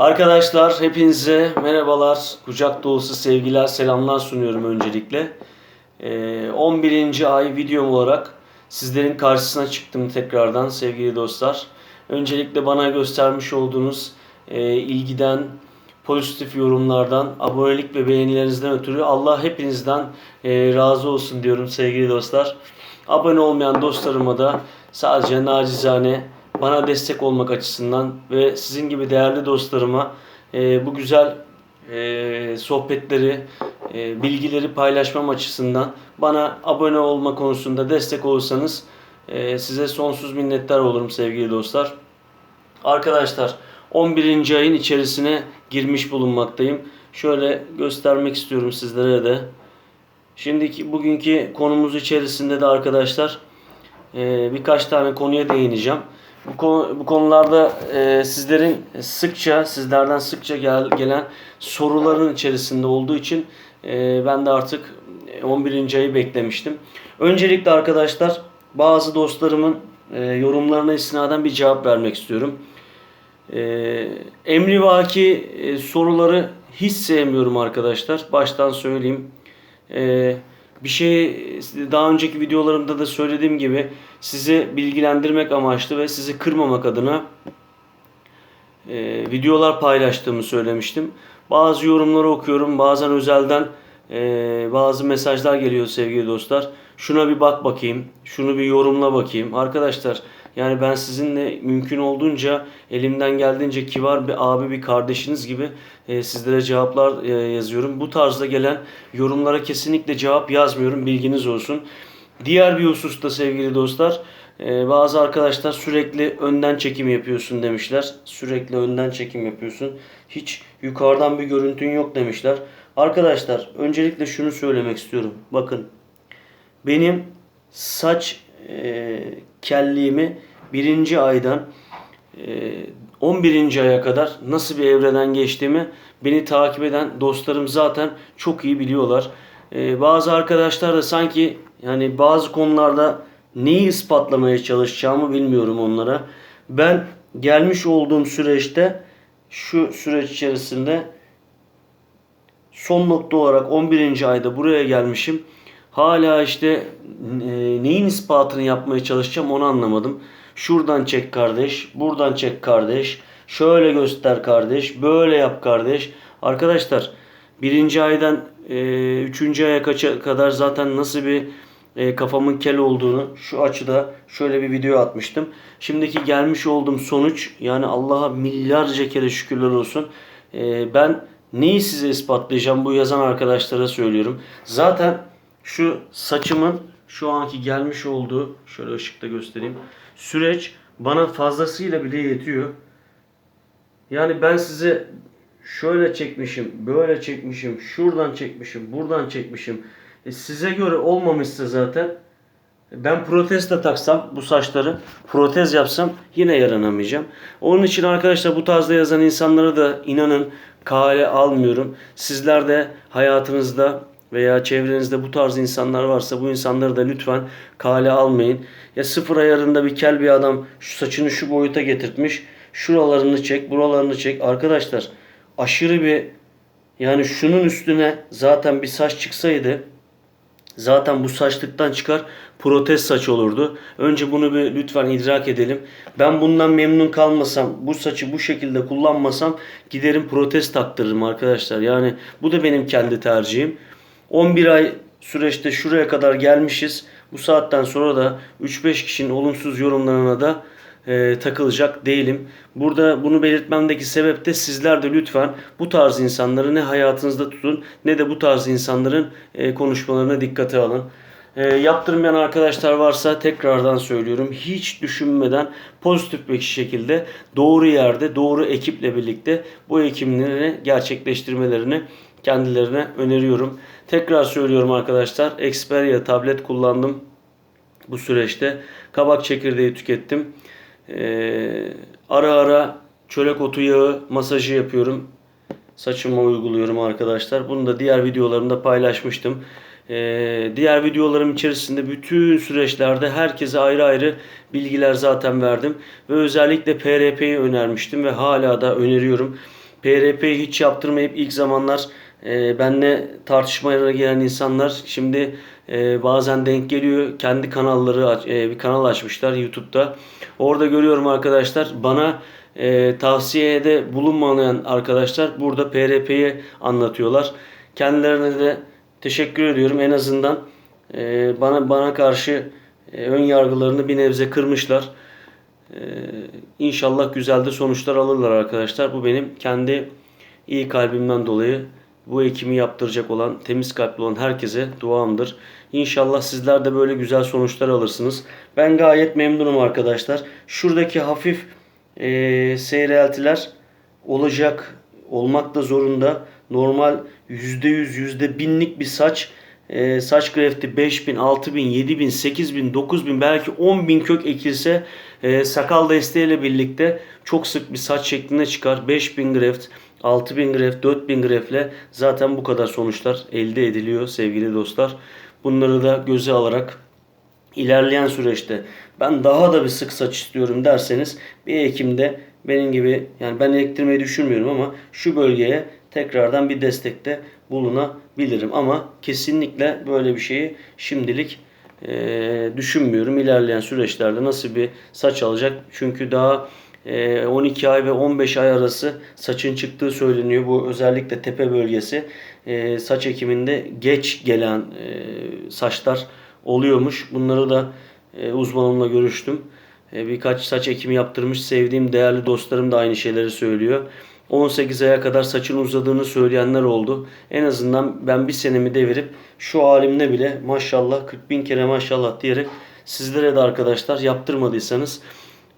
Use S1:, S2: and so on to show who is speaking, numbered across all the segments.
S1: Arkadaşlar hepinize merhabalar, kucak dolusu sevgiler, selamlar sunuyorum öncelikle. Ee, 11. ay videom olarak sizlerin karşısına çıktım tekrardan sevgili dostlar. Öncelikle bana göstermiş olduğunuz e, ilgiden, pozitif yorumlardan, abonelik ve beğenilerinizden ötürü Allah hepinizden e, razı olsun diyorum sevgili dostlar. Abone olmayan dostlarıma da sadece nacizane bana destek olmak açısından ve sizin gibi değerli dostlarıma e, bu güzel e, sohbetleri, e, bilgileri paylaşmam açısından bana abone olma konusunda destek olursanız e, size sonsuz minnettar olurum sevgili dostlar. Arkadaşlar 11. ayın içerisine girmiş bulunmaktayım. Şöyle göstermek istiyorum sizlere de. Şimdiki bugünkü konumuz içerisinde de arkadaşlar e, birkaç tane konuya değineceğim. Bu, konu, bu konularda e, sizlerin sıkça, sizlerden sıkça gel, gelen soruların içerisinde olduğu için e, ben de artık 11. ayı beklemiştim. Öncelikle arkadaşlar bazı dostlarımın e, yorumlarına istinaden bir cevap vermek istiyorum. E, emrivaki e, soruları hiç sevmiyorum arkadaşlar. Baştan söyleyeyim. E, bir şey daha önceki videolarımda da söylediğim gibi sizi bilgilendirmek amaçlı ve sizi kırmamak adına e, videolar paylaştığımı söylemiştim. Bazı yorumları okuyorum. Bazen özelden e, bazı mesajlar geliyor sevgili dostlar. Şuna bir bak bakayım. Şunu bir yorumla bakayım. Arkadaşlar yani ben sizinle mümkün olduğunca elimden geldiğince kibar bir abi bir kardeşiniz gibi e, sizlere cevaplar e, yazıyorum. Bu tarzda gelen yorumlara kesinlikle cevap yazmıyorum. Bilginiz olsun. Diğer bir hususta sevgili dostlar e, bazı arkadaşlar sürekli önden çekim yapıyorsun demişler. Sürekli önden çekim yapıyorsun. Hiç yukarıdan bir görüntün yok demişler. Arkadaşlar öncelikle şunu söylemek istiyorum. Bakın benim saç e, kelliğimi birinci aydan e, 11. aya kadar nasıl bir evreden geçtiğimi beni takip eden dostlarım zaten çok iyi biliyorlar. E, bazı arkadaşlar da sanki yani bazı konularda neyi ispatlamaya çalışacağımı bilmiyorum onlara. Ben gelmiş olduğum süreçte şu süreç içerisinde son nokta olarak 11. ayda buraya gelmişim. Hala işte e, neyin ispatını yapmaya çalışacağım onu anlamadım. Şuradan çek kardeş, buradan çek kardeş, şöyle göster kardeş, böyle yap kardeş. Arkadaşlar birinci aydan e, üçüncü aya kaça kadar zaten nasıl bir e, kafamın kel olduğunu şu açıda şöyle bir video atmıştım. Şimdiki gelmiş olduğum sonuç yani Allah'a milyarca kere şükürler olsun. E, ben neyi size ispatlayacağım bu yazan arkadaşlara söylüyorum. Zaten şu saçımın şu anki gelmiş olduğu şöyle ışıkta göstereyim. Süreç bana fazlasıyla bile yetiyor. Yani ben size şöyle çekmişim, böyle çekmişim, şuradan çekmişim, buradan çekmişim. E size göre olmamışsa zaten ben protez de taksam bu saçları protez yapsam yine yaranamayacağım. Onun için arkadaşlar bu tarzda yazan insanlara da inanın kale almıyorum. Sizler de hayatınızda veya çevrenizde bu tarz insanlar varsa bu insanları da lütfen kale almayın. Ya sıfır ayarında bir kel bir adam şu saçını şu boyuta getirtmiş. Şuralarını çek, buralarını çek. Arkadaşlar aşırı bir yani şunun üstüne zaten bir saç çıksaydı zaten bu saçlıktan çıkar protez saç olurdu. Önce bunu bir lütfen idrak edelim. Ben bundan memnun kalmasam, bu saçı bu şekilde kullanmasam giderim protez taktırırım arkadaşlar. Yani bu da benim kendi tercihim. 11 ay süreçte şuraya kadar gelmişiz. Bu saatten sonra da 3-5 kişinin olumsuz yorumlarına da e, takılacak değilim. Burada bunu belirtmemdeki sebep de sizler de lütfen bu tarz insanları ne hayatınızda tutun ne de bu tarz insanların e, konuşmalarına dikkate alın. E, yaptırmayan arkadaşlar varsa tekrardan söylüyorum. Hiç düşünmeden pozitif bir şekilde doğru yerde doğru ekiple birlikte bu ekimleri gerçekleştirmelerini kendilerine öneriyorum. Tekrar söylüyorum arkadaşlar. Xperia tablet kullandım bu süreçte. Kabak çekirdeği tükettim. Ee, ara ara çörek otu yağı masajı yapıyorum. Saçıma uyguluyorum arkadaşlar. Bunu da diğer videolarımda paylaşmıştım. Ee, diğer videolarım içerisinde bütün süreçlerde herkese ayrı ayrı bilgiler zaten verdim. Ve özellikle PRP'yi önermiştim ve hala da öneriyorum. PRP'yi hiç yaptırmayıp ilk zamanlar e, benle tartışmalara gelen insanlar şimdi e, bazen denk geliyor. Kendi kanalları e, bir kanal açmışlar YouTube'da. Orada görüyorum arkadaşlar bana e, tavsiyede bulunmayan arkadaşlar burada PRP'yi anlatıyorlar. Kendilerine de teşekkür ediyorum. En azından e, bana bana karşı e, ön yargılarını bir nebze kırmışlar. Ee, İnşallah güzel de sonuçlar alırlar arkadaşlar. Bu benim kendi iyi kalbimden dolayı bu ekimi yaptıracak olan, temiz kalpli olan herkese duamdır. İnşallah sizler de böyle güzel sonuçlar alırsınız. Ben gayet memnunum arkadaşlar. Şuradaki hafif e, seyreltiler olacak, olmak da zorunda. Normal %100, %1000'lik bir saç e, saç grefti 5000, 6000, 7000, 8000, 9000 belki 10000 kök ekilse e, sakal desteğiyle birlikte çok sık bir saç şeklinde çıkar. 5000 greft, 6000 greft, 4000 greftle zaten bu kadar sonuçlar elde ediliyor sevgili dostlar. Bunları da göze alarak ilerleyen süreçte ben daha da bir sık saç istiyorum derseniz bir Ekim'de benim gibi yani ben ektirmeyi düşünmüyorum ama şu bölgeye tekrardan bir destekte bulunabilirim. Ama kesinlikle böyle bir şeyi şimdilik e, düşünmüyorum. İlerleyen süreçlerde nasıl bir saç alacak? Çünkü daha 12 ay ve 15 ay arası saçın çıktığı söyleniyor. Bu özellikle tepe bölgesi e, saç ekiminde geç gelen e, saçlar oluyormuş. Bunları da e, uzmanımla görüştüm. E, birkaç saç ekimi yaptırmış sevdiğim değerli dostlarım da aynı şeyleri söylüyor. 18 aya kadar saçın uzadığını söyleyenler oldu. En azından ben bir senemi devirip şu halimde bile maşallah 40 bin kere maşallah diyerek sizlere de arkadaşlar yaptırmadıysanız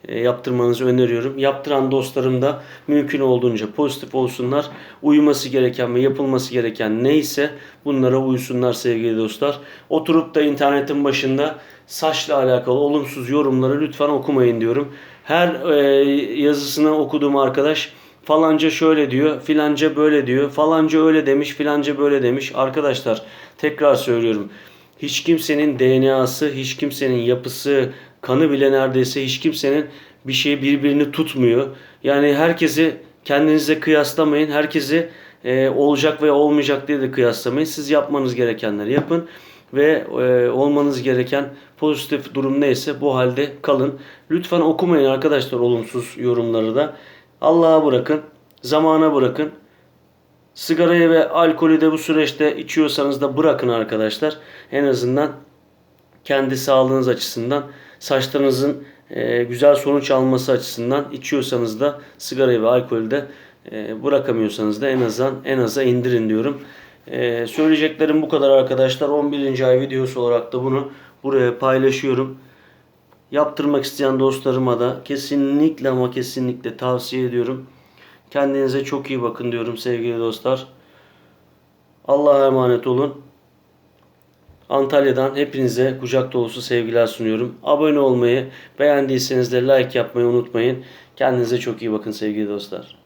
S1: yaptırmanızı öneriyorum. Yaptıran dostlarım da mümkün olduğunca pozitif olsunlar. Uyuması gereken ve yapılması gereken neyse bunlara uysunlar sevgili dostlar. Oturup da internetin başında saçla alakalı olumsuz yorumları lütfen okumayın diyorum. Her e, yazısını okuduğum arkadaş falanca şöyle diyor, filanca böyle diyor, falanca öyle demiş, filanca böyle demiş. Arkadaşlar tekrar söylüyorum. Hiç kimsenin DNA'sı, hiç kimsenin yapısı, kanı bile neredeyse hiç kimsenin bir şey birbirini tutmuyor. Yani herkesi kendinize kıyaslamayın. Herkesi e, olacak veya olmayacak diye de kıyaslamayın. Siz yapmanız gerekenleri yapın ve e, olmanız gereken pozitif durum neyse bu halde kalın. Lütfen okumayın arkadaşlar olumsuz yorumları da. Allah'a bırakın, zamana bırakın. Sigarayı ve alkolü de bu süreçte içiyorsanız da bırakın arkadaşlar. En azından kendi sağlığınız açısından, saçlarınızın e, güzel sonuç alması açısından içiyorsanız da sigarayı ve alkolü de e, bırakamıyorsanız da en azından en aza indirin diyorum. E, söyleyeceklerim bu kadar arkadaşlar. 11. ay videosu olarak da bunu buraya paylaşıyorum. Yaptırmak isteyen dostlarıma da kesinlikle ama kesinlikle tavsiye ediyorum. Kendinize çok iyi bakın diyorum sevgili dostlar. Allah'a emanet olun. Antalya'dan hepinize kucak dolusu sevgiler sunuyorum. Abone olmayı, beğendiyseniz de like yapmayı unutmayın. Kendinize çok iyi bakın sevgili dostlar.